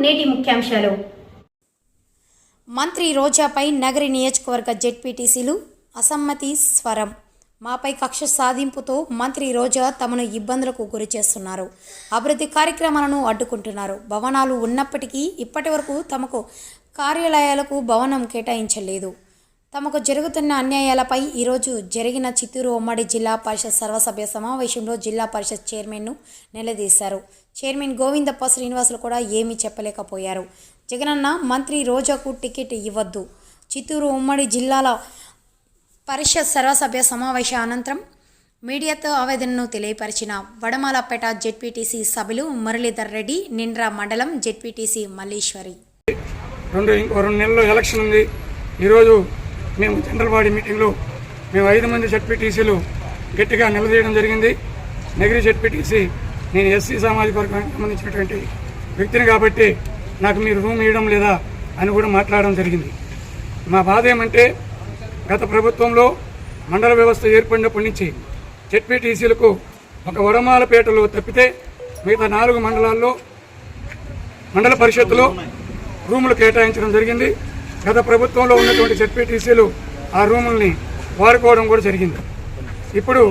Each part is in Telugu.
నేటి ముఖ్యాంశాలు. మంత్రి రోజాపై నగరి నియోజకవర్గ జెడ్పీటీసీలు అసమ్మతి స్వరం. మాపై కక్ష సాధింపుతో మంత్రి రోజా తమను ఇబ్బందులకు గురి చేస్తున్నారు. అభివృద్ధి కార్యక్రమాలను అడ్డుకుంటున్నారు. భవనాలు ఉన్నప్పటికీ ఇప్పటి వరకు తమకు కార్యాలయాలకు భవనం కేటాయించలేదు. తమకు జరుగుతున్న అన్యాయాలపై ఈరోజు జరిగిన చిత్తూరు ఉమ్మడి జిల్లా పరిషత్ సర్వసభ్య సమావేశంలో జిల్లా పరిషత్ చైర్మన్ను నిలదీశారు. చైర్మన్ గోవిందప్ప శ్రీనివాసులు కూడా ఏమీ చెప్పలేకపోయారు. జగనన్న మంత్రి రోజాకు టికెట్ ఇవ్వద్దు. చిత్తూరు ఉమ్మడి జిల్లాల పరిషత్ సర్వసభ్య సమావేశ అనంతరం మీడియాతో ఆవేదనను తెలియపరిచిన వడమాలపేట జెడ్పీటీసీ సభ్యులు మురళీధర్ రెడ్డి నిండ్రా మండలం జెడ్పీటీసీ మల్లీశ్వరి. రెండు రెండు నెలల్లో ఎలక్షన్ ఉంది. ఈరోజు మేము జనరల్ బాడీ మీటింగ్లో మేము ఐదు మంది జడ్పీటీసీలు గట్టిగా నిలదీయడం జరిగింది. నగిరి జడ్పీటీసీ నేను ఎస్సీ సామాజిక వర్గానికి సంబంధించినటువంటి వ్యక్తిని కాబట్టి నాకు మీరు రూమ్ ఇవ్వడం లేదా అని కూడా మాట్లాడడం జరిగింది. మా బాధ ఏమంటే గత ప్రభుత్వంలో మండల వ్యవస్థ ఏర్పడినప్పటి నుంచి జడ్పీటీసీలకు ఒక వడమాలపేటలో తప్పితే మిగతా నాలుగు మండలాల్లో మండల పరిషత్తులో రూములు కేటాయించడం జరిగింది. గత ప్రభుత్వంలో ఉన్నటువంటి జెడ్పీటీసీలు ఆ రూముల్ని వాడుకోవడం కూడా జరిగింది. ఇప్పుడు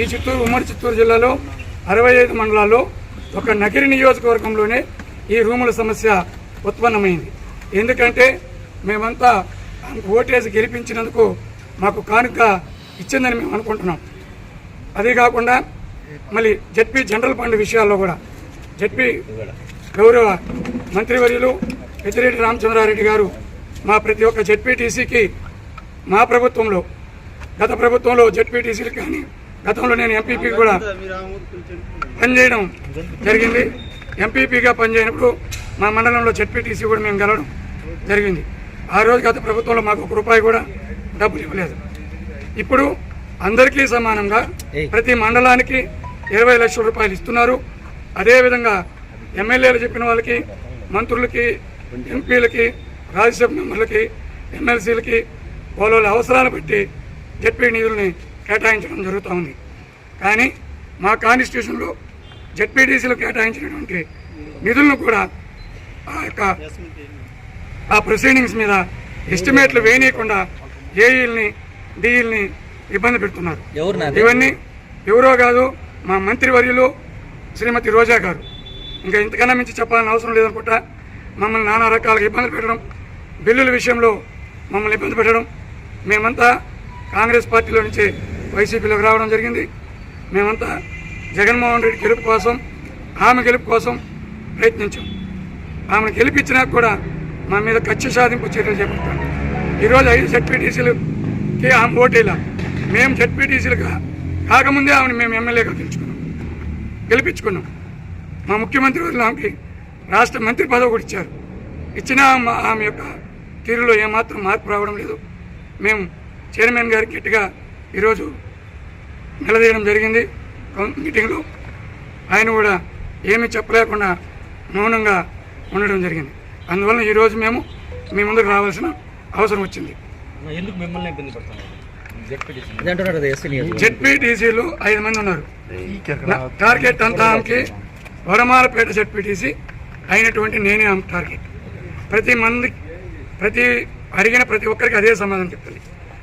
ఈ చిత్తూరు ఉమ్మడి చిత్తూరు జిల్లాలో అరవై ఐదు మండలాల్లో ఒక నగిరి నియోజకవర్గంలోనే ఈ రూముల సమస్య ఉత్పన్నమైంది. ఎందుకంటే మేమంతా ఓటేసి గెలిపించినందుకు మాకు కానుక ఇచ్చిందని మేము అనుకుంటున్నాం. అదే కాకుండా మళ్ళీ జడ్పీ జనరల్ ఫండ్ విషయాల్లో కూడా జడ్పీ గౌరవ మంత్రివర్యులు పెద్దిరెడ్డి రామచంద్రారెడ్డి గారు మా ప్రతి ఒక్క జడ్పీటీసీకి మా ప్రభుత్వంలో గత ప్రభుత్వంలో జడ్పీటీసీలకు కానీ గతంలో నేను ఎంపీపీ కూడా పనిచేయడం జరిగింది. ఎంపీపీగా పనిచేయనప్పుడు మా మండలంలో జడ్పీటీసీ కూడా మేము గెలవడం జరిగింది. ఆ రోజు గత ప్రభుత్వంలో మాకు ఒక రూపాయి కూడా డబ్బులు ఇవ్వలేదు. ఇప్పుడు అందరికీ సమానంగా ప్రతి మండలానికి ఇరవై లక్షల రూపాయలు ఇస్తున్నారు. అదేవిధంగా ఎమ్మెల్యేలు చెప్పిన వాళ్ళకి మంత్రులకి ఎంపీలకి రాజ్యసభ మెంబర్లకి ఎమ్మెల్సీలకి వాళ్ళ అవసరాలు బట్టి జడ్పీ నిధుల్ని కేటాయించడం జరుగుతూ ఉంది. కానీ మా కాన్స్టిట్యూషన్లో జడ్పీటీసీలు కేటాయించినటువంటి నిధులను కూడా ఆ యొక్క ఆ ప్రొసీడింగ్స్ మీద ఎస్టిమేట్లు వేయనీయకుండా ఏఈల్ని డిఈల్ని ఇబ్బంది పెడుతున్నారు. ఇవన్నీ ఎవరో కాదు మా మంత్రివర్యులు శ్రీమతి రోజా గారు. ఇంకా ఇంతకన్నా మించి చెప్పాలని అవసరం లేదనుకుంటా మమ్మల్ని నానా రకాలుగా ఇబ్బందులు పెట్టడం బిల్లుల విషయంలో మమ్మల్ని ఇబ్బంది పెట్టడం మేమంతా కాంగ్రెస్ పార్టీలో నుంచి వైసీపీలోకి రావడం జరిగింది. మేమంతా జగన్మోహన్ రెడ్డి గెలుపు కోసం ఆమె గెలుపు కోసం ప్రయత్నించాం. ఆమెను గెలిపించినా కూడా మా మీద కక్ష సాధింపు చర్యలు చేపడతాం. ఈరోజు ఐదు జడ్పీటీసీలకి ఆమె ఓటేలా. మేము జడ్పీటీసీలుగా కాకముందే ఆమెను మేము ఎమ్మెల్యేగా గెలుచుకున్నాం. గెలిపించుకున్నాం. మా ముఖ్యమంత్రి వర్యులు ఆమెకి రాష్ట్ర మంత్రి పదవి కూడా ఇచ్చారు. ఇచ్చినా ఆమె యొక్క తీరులో ఏమాత్రం మార్పు రావడం లేదు. మేము చైర్మన్ గారికి గట్టిగా ఈరోజు నిలదీయడం జరిగింది. మీటింగ్లో ఆయన కూడా ఏమీ చెప్పలేకుండా మౌనంగా ఉండడం జరిగింది. అందువల్ల ఈరోజు మేము మీ ముందుకు రావాల్సిన అవసరం వచ్చింది. ఎందుకు మిమ్మల్ని ఇబ్బంది పడుతున్నారు? జెడ్పీటీసీలు ఐదు మంది ఉన్నారు. టార్గెట్ అంతా ఆమెకి వడమాలపేట జెడ్పీటీసీ అయినటువంటి నేనే ఆమె టార్గెట్. ప్రతి మంది ప్రతి అడిగిన ప్రతి ఒక్కరికి అదే సమాధానం చెప్తుంది.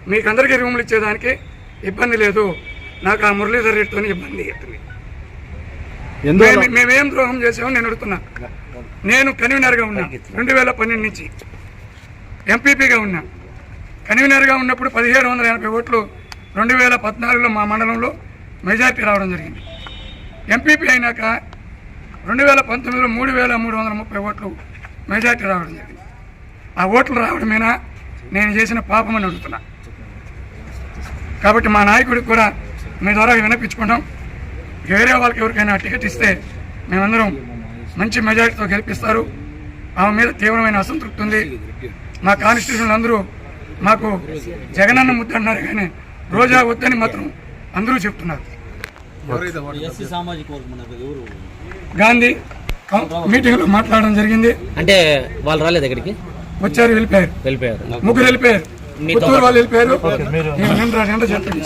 మీకు అందరికీ రూములు ఇచ్చేదానికి ఇబ్బంది లేదు. నాకు ఆ మురళీధర్ రెడ్డితో ఇబ్బంది చెప్తుంది. మేము- ద్రోహం చేసామో నేను అడుగుతున్నా. నేను కన్వీనర్గా ఉన్నా. రెండు వేల పన్నెండు నుంచి ఎంపీపీగా ఉన్నా. కన్వీనర్గా ఉన్నప్పుడు పదిహేడు వందల ఎనభై ఓట్లు రెండు వేల పద్నాలుగులో మా మండలంలో మెజార్టీ రావడం జరిగింది. ఎంపీపీ అయినాక రెండు వేల పంతొమ్మిదిలో మూడు వేల మూడు వందల ముప్పై ఓట్లు మెజార్టీ రావడం జరిగింది. ఆ ఓట్లు రావడమేనా నేను చేసిన పాపం అని అడుగుతున్నా. కాబట్టి మా నాయకుడికి కూడా మీ ద్వారా వినిపించుకుంటాం. వేరే వాళ్ళకి ఎవరికైనా టికెట్ ఇస్తే మేమందరం మంచి మెజారిటీతో గెలిపిస్తారు. ఆమె మీద తీవ్రమైన అసంతృప్తి ఉంది. మా కాన్స్టిట్యూషన్ అందరూ మాకు జగనన్న ముద్ద అన్నారు కానీ రోజా వద్దని మాత్రం అందరూ చెప్తున్నారు. గాంధీ మీటింగ్లో మాట్లాడడం జరిగింది. అంటే వాళ్ళు రాలేదు ఇక్కడికి వచ్చారు వెళ్ళిపోయారు. వెళ్ళిపోయారు. ముగ్గురు వెళ్ళిపోయారు. పుత్తూరు వాళ్ళు వెళ్ళిపోయారు. నేను నిండా నిండా చెప్పండి.